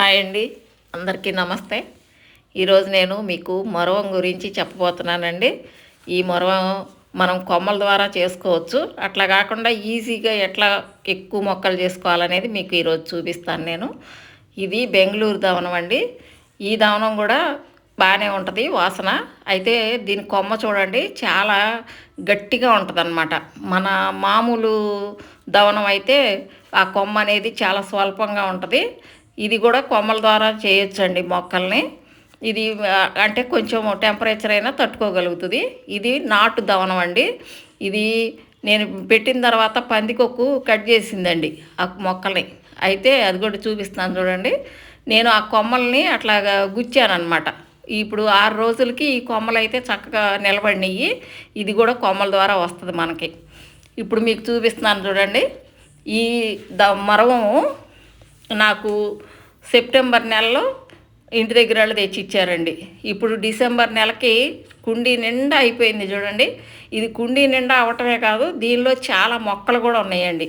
Hi అండి. అందరికీ నమస్తే. ఈరోజు నేను మీకు మొరవం గురించి చెప్పబోతున్నానండి. ఈ మొరవం మనం కొమ్మల ద్వారా చేసుకోవచ్చు. అట్లా కాకుండా ఈజీగా ఎట్లా ఎక్కువ మొక్కలు చేసుకోవాలనేది మీకు ఈరోజు చూపిస్తాను నేను. ఇది బెంగళూరు దవనం అండి. ఈ దవనం కూడా బాగానే ఉంటుంది వాసన. అయితే దీని కొమ్మ చూడండి చాలా గట్టిగా ఉంటుంది మన మామూలు దవనం అయితే ఆ కొమ్మ అనేది చాలా స్వల్పంగా ఉంటుంది. ఇది కూడా కొమ్మల ద్వారా చేయొచ్చండి మొక్కల్ని. ఇది అంటే కొంచెం టెంపరేచర్ అయినా తట్టుకోగలుగుతుంది. ఇది నాటు దవనం అండి. ఇది నేను పెట్టిన తర్వాత పందికొక్కు కట్ చేసిందండి ఆ మొక్కల్ని. అయితే అది కూడా చూపిస్తాను చూడండి. నేను ఆ కొమ్మల్ని అట్లాగా గుచ్చానమాట ఇప్పుడు ఆరు రోజులకి ఈ కొమ్మలు అయితే చక్కగా నిలబడినాయి. ఇది కూడా కొమ్మల ద్వారా వస్తుంది మనకి. ఇప్పుడు మీకు చూపిస్తున్నాను చూడండి. ఈ ద మరవము నాకు సెప్టెంబర్ నెలలో ఇంటి దగ్గర వాళ్ళు తెచ్చి ఇచ్చారండి ఇప్పుడు డిసెంబర్ నెలకి కుండీ నిండా అయిపోయింది చూడండి. ఇది కుండీ నిండా అవటమే కాదు దీనిలో చాలా మొక్కలు కూడా ఉన్నాయండి.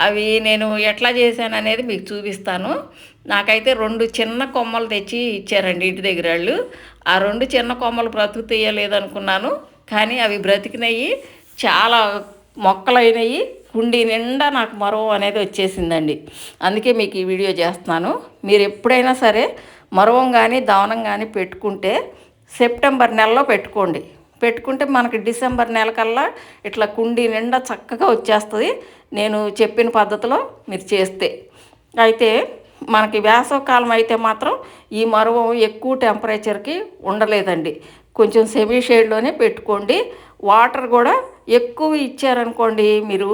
అవి నేను ఎట్లా చేశాను అనేది మీకు చూపిస్తాను. నాకైతే రెండు చిన్న కొమ్మలు తెచ్చి ఇచ్చారండి ఇంటి దగ్గర వాళ్ళు. ఆ రెండు చిన్న కొమ్మలు బ్రతుకు తీయలేదనుకున్నాను కానీ అవి బ్రతికినవి చాలా మొక్కలైనవి కుండీ నిండా నాకు మరో అనేది వచ్చేసిందండి. అందుకే మీకు ఈ వీడియో చేస్తున్నాను. మీరు ఎప్పుడైనా సరే మరవం కానీ దవనం కానీ పెట్టుకుంటే సెప్టెంబర్ నెలలో పెట్టుకోండి. పెట్టుకుంటే మనకి డిసెంబర్ నెల కల్లా ఇట్లా కుండీ నిండా చక్కగా వచ్చేస్తుంది. నేను చెప్పిన పద్ధతిలో మీరు చేస్తే. అయితే మనకి వేసవకాలం అయితే మాత్రం ఈ మరవం ఎక్కువ టెంపరేచర్కి ఉండలేదండి. కొంచెం సెమీ షేడ్లోనే పెట్టుకోండి. వాటర్ కూడా ఎక్కువ ఇచ్చారనుకోండి మీరు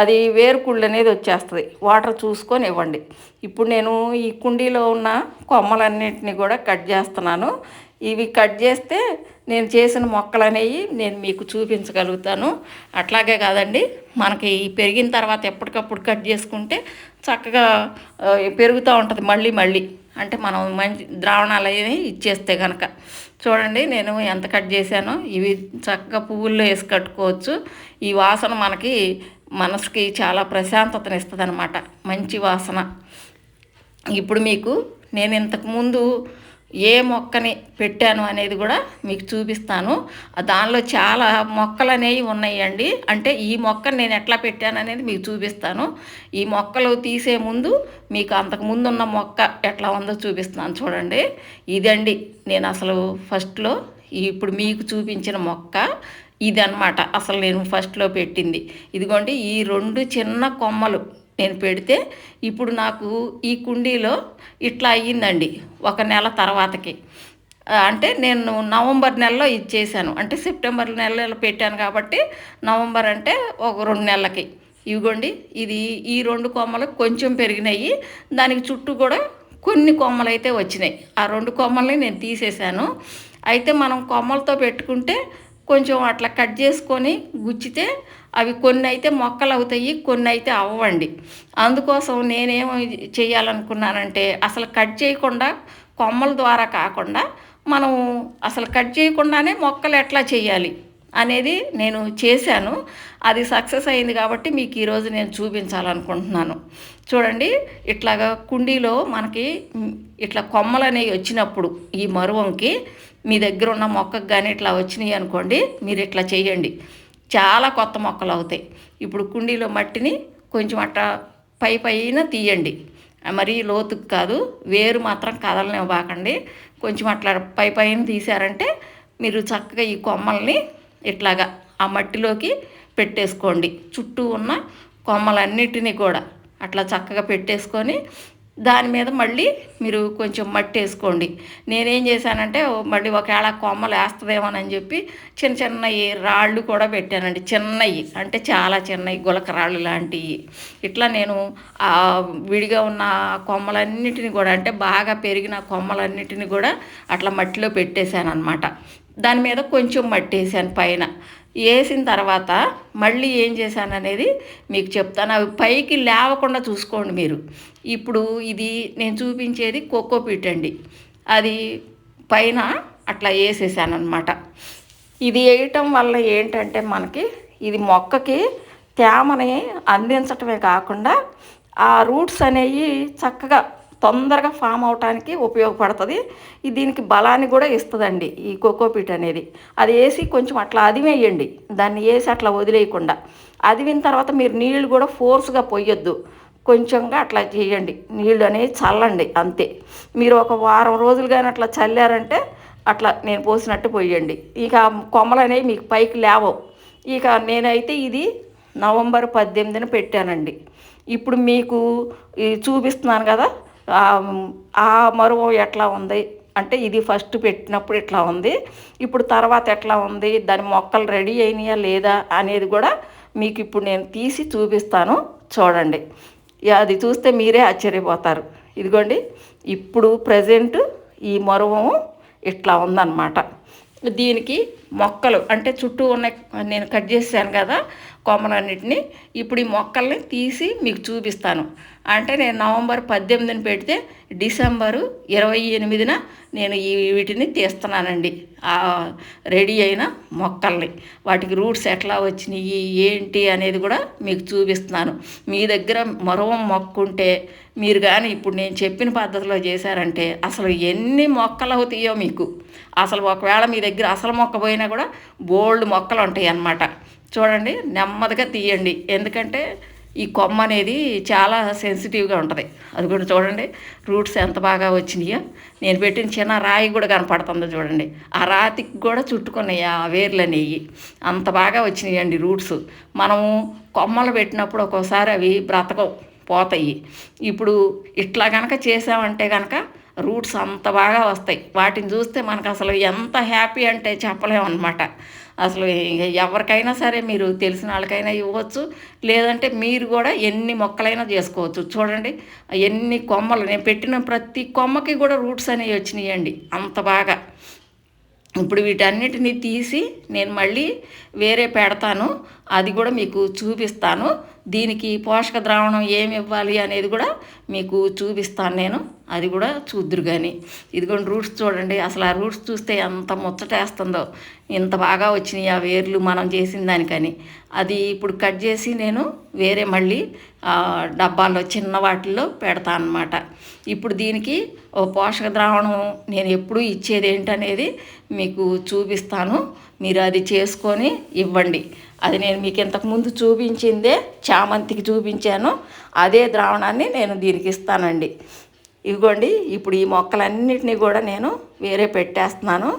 అది వేరుకుళ్ళు అనేది వచ్చేస్తుంది. వాటర్ చూసుకొని ఇవ్వండి. ఇప్పుడు నేను ఈ కుండీలో ఉన్న కొమ్మలన్నింటినీ కూడా కట్ చేస్తున్నాను. ఇవి కట్ చేస్తే నేను చేసిన మొక్కలు అనేవి నేను మీకు చూపించగలుగుతాను. అట్లాగే కాదండి మనకి పెరిగిన తర్వాత ఎప్పటికప్పుడు కట్ చేసుకుంటే చక్కగా పెరుగుతూ ఉంటుంది మళ్ళీ మళ్ళీ. అంటే మనం మంచి ద్రావణాలు అవి ఇచ్చేస్తే కనుక చూడండి నేను ఎంత కట్ చేశానో. ఇవి చక్కగా పువ్వుల్లో వేసి కట్టుకోవచ్చు. ఈ వాసన మనకి మనసుకి చాలా ప్రశాంతతను ఇస్తుంది అనమాట మంచి వాసన. ఇప్పుడు మీకు నేను ఇంతకుముందు ఏ మొక్కని పెట్టాను అనేది కూడా మీకు చూపిస్తాను. దానిలో చాలా మొక్కలు అనేవి ఉన్నాయండి. అంటే ఈ మొక్కను నేను ఎట్లా పెట్టాను అనేది మీకు చూపిస్తాను. ఈ మొక్కలు తీసే ముందు మీకు అంతకు ముందు ఉన్న మొక్క ఎట్లా ఉందో చూపిస్తున్నాను చూడండి. ఇదండి నేను అసలు ఫస్ట్లో ఇప్పుడు మీకు చూపించిన మొక్క. ఇదన్నమాట. అసలు నేను ఫస్ట్లో పెట్టింది. ఇదిగోండి ఈ రెండు చిన్న కొమ్మలు. నేను పెడితే ఇప్పుడు నాకు ఈ కుండీలో ఇట్లా అయ్యిందండి ఒక నెల తర్వాతకి. అంటే నేను నవంబర్ నెలలో ఇచ్చేసాను అంటే సెప్టెంబర్ నెలలో పెట్టాను కాబట్టి నవంబర్ అంటే ఒక రెండు నెలలకి. ఇవిగోండి ఇది ఈ రెండు కొమ్మలు కొంచెం పెరిగినాయి. దానికి చుట్టూ కూడా కొన్ని కొమ్మలు అయితే వచ్చినాయి. ఆ రెండు కొమ్మల్ని నేను తీసేశాను. అయితే మనం కొమ్మలతో పెట్టుకుంటే కొంచెం అట్లా కట్ చేసుకొని గుచ్చితే అవి కొన్ని అయితే మొక్కలు అవుతాయి కొన్ని అయితే అవ్వండి. అందుకోసం నేనేం చేయాలనుకున్నానంటే అసలు కట్ చేయకుండా కొమ్మల ద్వారా కాకుండా మనం అసలు కట్ చేయకుండానే మొక్కలు ఎట్లా చేయాలి అనేది నేను చేశాను. అది సక్సెస్ అయింది కాబట్టి మీకు ఈరోజు నేను చూపించాలనుకుంటున్నాను. చూడండి ఇట్లాగా కుండీలో మనకి ఇట్లా కొమ్మలు అనేవి వచ్చినప్పుడు ఈ మరువంకి మీ దగ్గర ఉన్న మొక్కకు కానీ ఇట్లా వచ్చినాయి అనుకోండి మీరు ఇట్లా చేయండి. చాలా కొత్త మొక్కలు అవుతాయి. ఇప్పుడు కుండీలో మట్టిని కొంచెం అట్లా పై పైన తీయండి. మరీ లోతుకు కాదు వేరు మాత్రం కదలనివ్వబాకండి కొంచెం అట్లా పై పైన తీశారంటే మీరు చక్కగా ఈ కొమ్మల్ని ఇట్లాగా ఆ మట్టిలోకి పెట్టేసుకోండి. చుట్టూ ఉన్న కొమ్మలన్నిటినీ కూడా అట్లా చక్కగా పెట్టేసుకొని దాని మీద మళ్ళీ మీరు కొంచెం మట్టి వేసుకోండి. నేనేం చేశానంటే మళ్ళీ ఒకవేళ కొమ్మలు వేస్తుందేమోనని చెప్పి చిన్న చిన్నవి రాళ్ళు కూడా పెట్టానండి. చిన్నవి అంటే చాలా చిన్నవి గులక రాళ్ళు లాంటివి ఇట్లా నేను విడిగా ఉన్న కొమ్మలన్నిటిని కూడా అంటే బాగా పెరిగిన కొమ్మలన్నిటిని కూడా అట్లా మట్టిలో పెట్టేశాను అనమాట దాని మీద కొంచెం మట్టి వేసాను పైన. వేసిన తర్వాత మళ్ళీ ఏం చేశాను అనేది మీకు చెప్తాను. అవి పైకి లేవకుండా చూసుకోండి మీరు. ఇప్పుడు ఇది నేను చూపించేది కోకోపీట్ అండి. అది పైన అట్లా వేసేసాను అనమాట ఇది వేయటం వల్ల ఏంటంటే మనకి ఇది మొక్కకి తేమని అందించటమే కాకుండా ఆ రూట్స్ అనేవి చక్కగా తొందరగా ఫామ్ అవటానికి ఉపయోగపడుతుంది. ఇది దీనికి బలాన్ని కూడా ఇస్తుందండి ఈ కోకోపీట్ అనేది. అది వేసి కొంచెం అట్లా అదివేయండి దాన్ని వేసి అట్లా వదిలేయకుండా. అదివిన తర్వాత మీరు నీళ్ళు కూడా ఫోర్స్గా పోయొద్దు కొంచెంగా అట్లా చేయండి. నీళ్ళు అనేది చల్లండి అంతే. మీరు ఒక వారం రోజులు కానీ అట్లా చల్లారంటే అట్లా నేను పోసినట్టు పోయండి ఇక కొమ్మలు అనేవి మీకు పైకి లేవవు. ఇక నేనైతే ఇది నవంబర్ పద్దెనిమిదిన పెట్టానండి. ఇప్పుడు మీకు ఇది చూపిస్తున్నాను కదా ఆ మరువం ఎట్లా ఉంది? అంటే ఇది ఫస్ట్ పెట్టినప్పుడు ఇట్లా ఉంది? ఇప్పుడు తర్వాత ఎట్లా ఉంది? దాని మొక్కలు రెడీ అయినాయా లేదా అనేది కూడా మీకు ఇప్పుడు నేను తీసి చూపిస్తాను. చూడండి. అది చూస్తే మీరే ఆశ్చర్యపోతారు. ఇదిగోండి. ఇప్పుడు ప్రజెంట్ ఈ మరువము ఇట్లా ఉందన్నమాట. దీనికి మొక్కలు అంటే చుట్టూ ఉన్న నేను కట్ చేశాను కదా కొమ్మలన్నిటిని ఇప్పుడు ఈ మొక్కల్ని తీసి మీకు చూపిస్తాను. అంటే నేను నవంబర్ పద్దెనిమిదిని పెడితే డిసెంబరు ఇరవై ఎనిమిదిన నేను ఈ వీటిని తీస్తున్నానండి. రెడీ అయిన మొక్కల్ని. వాటికి రూట్స్ ఎట్లా వచ్చినాయి ఏంటి అనేది కూడా మీకు చూపిస్తున్నాను. మీ దగ్గర మరవం మొక్క ఉంటే మీరు కానీ ఇప్పుడు నేను చెప్పిన పద్ధతిలో చేశారంటే అసలు ఎన్ని మొక్కలు అవుతాయో మీకు. అసలు ఒకవేళ మీ దగ్గర అసలు మొక్క పోయినా కూడా బోల్డ్ మొక్కలు ఉంటాయి అన్నమాట చూడండి నెమ్మదిగా తీయండి. ఎందుకంటే ఈ కొమ్మ అనేది చాలా సెన్సిటివ్గా ఉంటుంది. అది కూడా చూడండి రూట్స్ ఎంత బాగా వచ్చినాయో. నేను పెట్టిన చిన్న రాయి కూడా కనపడుతుందో చూడండి. ఆ రాతికి కూడా చుట్టుకున్నాయి ఆ వేర్లు అనేవి. అంత బాగా వచ్చినాయండి రూట్స్ మనము కొమ్మలు పెట్టినప్పుడు ఒక్కోసారి అవి బ్రతకవు పోతాయి. ఇప్పుడు ఇట్లా కనుక చేసామంటే కనుక రూట్స్ అంత బాగా వస్తాయి. వాటిని చూస్తే మనకు అసలు ఎంత హ్యాపీ అంటే చెప్పలేము అనమాట అసలు ఎవరికైనా సరే మీరు తెలిసిన వాళ్ళకైనా ఇవ్వచ్చు. లేదంటే మీరు కూడా ఎన్ని మొక్కలైనా చేసుకోవచ్చు. చూడండి ఎన్ని కొమ్మలు. నేను పెట్టిన ప్రతి కొమ్మకి కూడా రూట్స్ అనేవి వచ్చినాయండి అంత బాగా. ఇప్పుడు వీటన్నిటిని తీసి నేను మళ్ళీ వేరే పెడతాను. అది కూడా మీకు చూపిస్తాను. దీనికి పోషక ద్రావణం ఏమి ఇవ్వాలి అనేది కూడా మీకు చూపిస్తాను నేను. అది కూడా చూద్దురు కానీ ఇదిగోండి రూట్స్ చూడండి. అసలు ఆ రూట్స్ చూస్తే ఎంత ముచ్చటేస్తుందో. ఇంత బాగా వచ్చినాయి ఆ వేర్లు మనం చేసిన దానికని. అది ఇప్పుడు కట్ చేసి నేను వేరే మళ్ళీ డబ్బాల్లో చిన్న వాటిల్లో పెడతా అనమాట ఇప్పుడు దీనికి ఓ పోషక ద్రావణం నేను ఎప్పుడూ ఇచ్చేది ఏంటనేది మీకు చూపిస్తాను. మీరు అది చేసుకొని ఇవ్వండి. అది నేను మీకు ఇంతకుముందు చూపించిందే చామంతికి చూపించాను. అదే ద్రావణాన్ని నేను దీనికి ఇస్తానండి. ఇదిగోండి ఇప్పుడు ఈ మొక్కలన్నిటినీ కూడా నేను వేరే పెట్టేస్తున్నాను.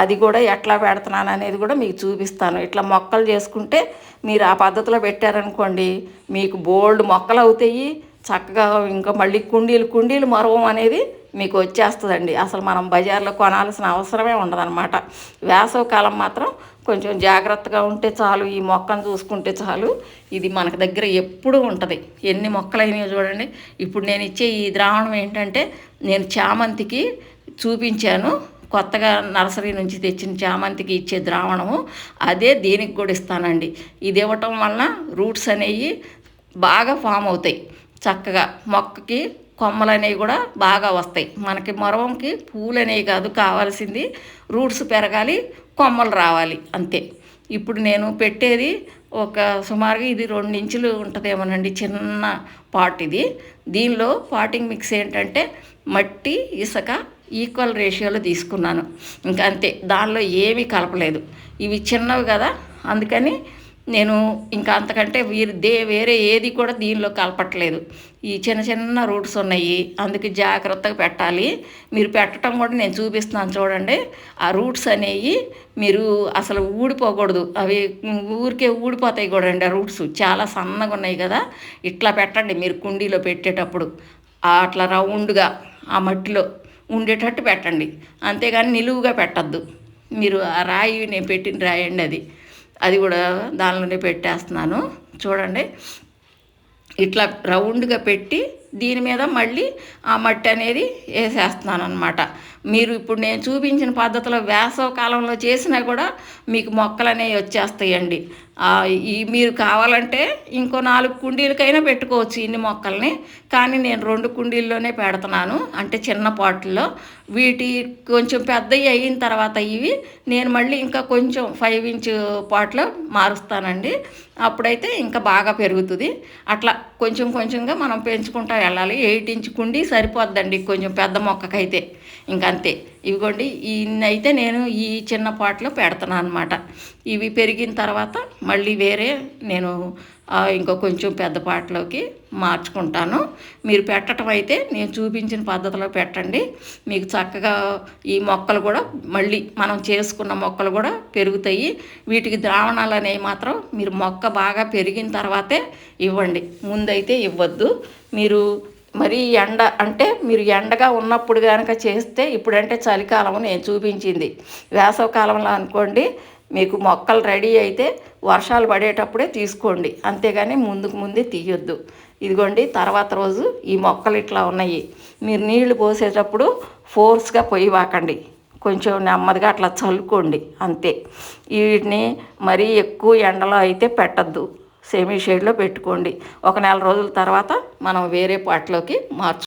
అది కూడా ఎట్లా పెడుతున్నాను అనేది కూడా మీకు చూపిస్తాను. ఇట్లా మొక్కలు చేసుకుంటే మీరు ఆ పద్ధతిలో పెట్టారనుకోండి మీకు బోల్డ్ మొక్కలు అవుతాయి చక్కగా ఇంకా మళ్ళీ కుండీలు కుండీలు మరవం అనేది మీకు వచ్చేస్తుందండి. అసలు మనం బజార్లో కొనాల్సిన అవసరమే ఉండదన్నమాట. వేసవకాలం మాత్రం కొంచెం జాగ్రత్తగా ఉంటే చాలు ఈ మొక్కను చూసుకుంటే చాలు. ఇది మనకు దగ్గర ఎప్పుడూ ఉంటుంది. ఎన్ని మొక్కలు చూడండి. ఇప్పుడు నేను ఇచ్చే ఈ ద్రావణం ఏంటంటే నేను చామంతికి చూపించాను. కొత్తగా నర్సరీ నుంచి తెచ్చిన చామంతికి ఇచ్చే ద్రావణము. అదే దీనికి కూడా ఇస్తానండి. ఇది ఇవ్వటం వలన రూట్స్ అనేవి బాగా ఫామ్ అవుతాయి. చక్కగా మొక్కకి కొమ్మలు అనేవి కూడా బాగా వస్తాయి. మనకి మొరవంకి పూలు అనేవి కాదు కావాల్సింది రూట్స్ పెరగాలి కొమ్మలు రావాలి అంతే. ఇప్పుడు నేను పెట్టేది ఒక సుమారుగా ఇది రెండు ఇంచులు ఉంటుందేమోనండి చిన్న పాట్ ఇది. దీనిలో పాటింగ్ మిక్స్ ఏంటంటే మట్టి ఇసుక ఈక్వల్ రేషియోలో తీసుకున్నాను. ఇంకా అంతే దానిలో ఏమీ కలపలేదు. ఇవి చిన్నవి కదా అందుకని నేను ఇంకా అంతకంటే వీరు దే వేరే ఏది కూడా దీనిలో కలపట్లేదు. ఈ చిన్న చిన్న రూట్స్ ఉన్నాయి. అందుకే జాగ్రత్తగా పెట్టాలి. మీరు పెట్టడం కూడా నేను చూపిస్తున్నాను చూడండి. ఆ రూట్స్ అనేవి మీరు అసలు ఊడిపోకూడదు. అవి ఊరికే ఊడిపోతాయి కూడా అండి ఆ రూట్స్. చాలా సన్నగా ఉన్నాయి కదా. ఇట్లా పెట్టండి మీరు కుండీలో పెట్టేటప్పుడు. అట్లా రౌండ్గా ఆ మట్టిలో ఉండేటట్టు పెట్టండి. అంతేగాని నిలువుగా పెట్టద్దు. మీరు ఆ రాయి నేను పెట్టిన రాయండి అది. అది కూడా దానిలోనే పెట్టేస్తున్నాను. చూడండి. ఇట్లా రౌండ్గా పెట్టి దీని మీద మళ్ళీ ఆ మట్టి అనేది వేసేస్తున్నాను అనమాట మీరు ఇప్పుడు నేను చూపించిన పద్ధతిలో వేసవ కాలంలో చేసినా కూడా మీకు మొక్కలు అనేవి వచ్చేస్తాయండి. ఈ మీరు కావాలంటే ఇంకో నాలుగు కుండీలకైనా పెట్టుకోవచ్చు ఇన్ని మొక్కల్ని. కానీ నేను రెండు కుండీల్లోనే పెడుతున్నాను. అంటే చిన్న పాటల్లో. వీటి కొంచెం పెద్దవి అయిన తర్వాత ఇవి నేను మళ్ళీ ఇంకా కొంచెం ఫైవ్ ఇంచ్ పాట్లో మారుస్తానండి. అప్పుడైతే ఇంకా బాగా పెరుగుతుంది. అట్లా కొంచెం కొంచెంగా మనం పెంచుకుంటా వెళ్ళాలి. ఎయిట్ ఇంచ్ కుండి సరిపోద్దండి కొంచెం పెద్ద మొక్కకైతే. ఇంకంతే ఇవిగోండి ఇన్నైతే అయితే నేను ఈ చిన్న పాటలో పెడతాను అనమాట ఇవి పెరిగిన తర్వాత మళ్ళీ వేరే నేను ఇంకో కొంచెం పెద్ద పాటలోకి మార్చుకుంటాను. మీరు పెట్టడం అయితే నేను చూపించిన పద్ధతిలో పెట్టండి. మీకు చక్కగా ఈ మొక్కలు కూడా మళ్ళీ మనం చేసుకున్న మొక్కలు కూడా పెరుగుతాయి. వీటికి ద్రావణాలు అనేవి మాత్రం మీరు మొక్క బాగా పెరిగిన తర్వాతే ఇవ్వండి. ముందైతే ఇవ్వద్దు. మీరు మరి ఎండ అంటే మీరు ఎండగా ఉన్నప్పుడు కనుక చేస్తే ఇప్పుడంటే చలికాలం నేను చూపించింది. వేసవకాలంలో అనుకోండి మీకు మొక్కలు రెడీ అయితే వర్షాలు పడేటప్పుడే తీసుకోండి. అంతేగాని ముందుకు ముందే తీయొద్దు. ఇదిగోండి తర్వాత రోజు ఈ మొక్కలు ఇట్లా ఉన్నాయి. మీరు నీళ్ళు పోసేటప్పుడు ఫోర్స్గా పొయ్యివాకండి కొంచెం నెమ్మదిగా అట్లా చల్లుకోండి. అంతే. వీటిని మరీ ఎక్కువ ఎండలో అయితే పెట్టద్దు. సెమీ షేడ్లో పెట్టుకోండి. ఒక నెల రోజుల తర్వాత మనం వేరే పాటలోకి మార్చు